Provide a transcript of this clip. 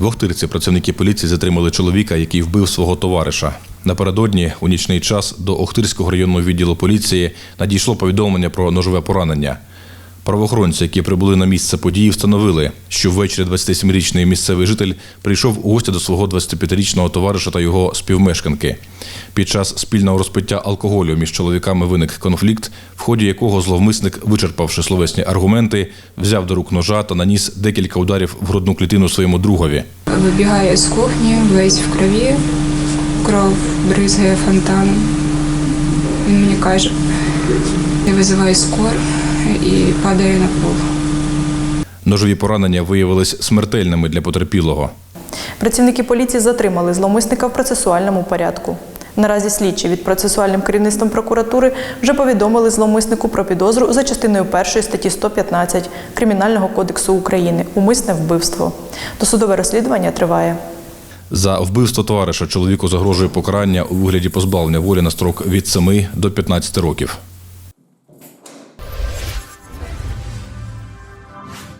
В Охтирці працівники поліції затримали чоловіка, який вбив свого товариша. Напередодні у нічний час до Охтирського районного відділу поліції надійшло повідомлення про ножове поранення. Правоохоронці, які прибули на місце події, встановили, що ввечері 27-річний місцевий житель прийшов у гості до свого 25-річного товариша та його співмешканки. Під час спільного розпиття алкоголю між чоловіками виник конфлікт, в ході якого зловмисник, вичерпавши словесні аргументи, взяв до рук ножа та наніс декілька ударів в грудну клітину своєму другові. Вибігає з кухні, весь в крові, кров бризгає фонтаном. Він мені каже, я визиваю скор і падає на пол. Ножові поранення виявились смертельними для потерпілого. Працівники поліції затримали зловмисника в процесуальному порядку. Наразі слідчі від процесуальним керівництвом прокуратури вже повідомили зловмиснику про підозру за частиною 1 статті 115 Кримінального кодексу України умисне вбивство. Досудове розслідування триває. За вбивство товариша чоловіку загрожує покарання у вигляді позбавлення волі на строк від 7 до 15 років.